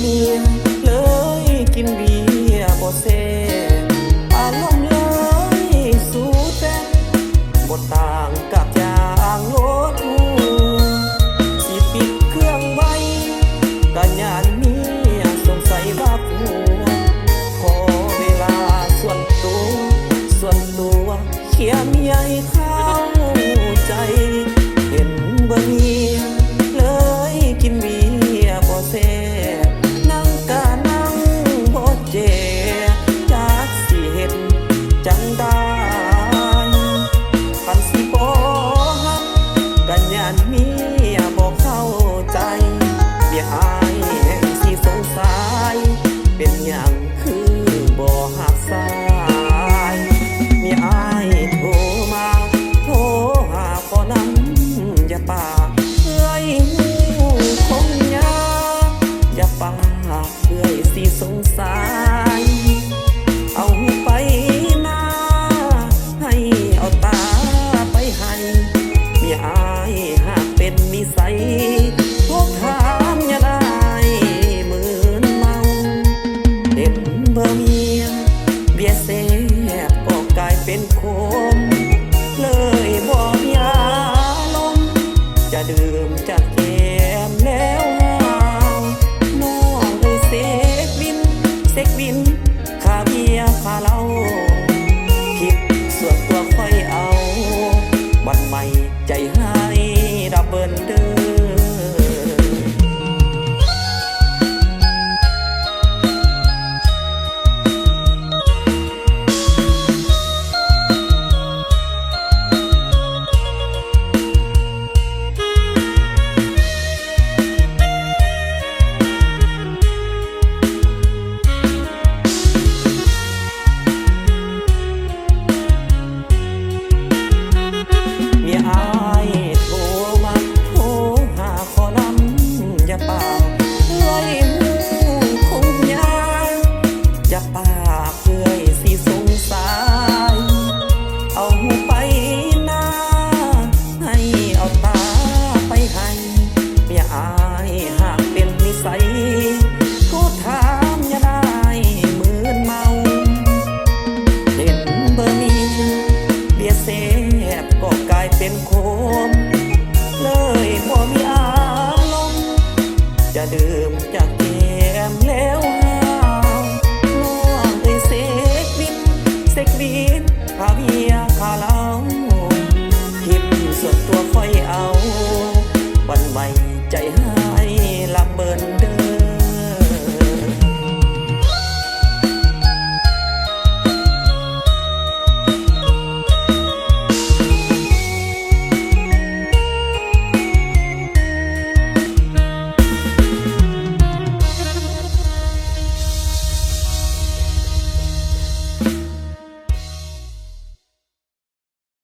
me. คงยากอย่าปากเบื่อสิสงสาร เอาไปนาให้เอาตาไปให้มีอายหากเป็นนิสัยพวกถามอย่าได้เหมือนเมาเต็มเบอร์เมียเบียเสบก็กลายเป็นโคมินค่าเบียร์คาเล้าคิดส่วนตัวค่อยเอา วันใหม่ใจให้ดับเบิลเด้อ light.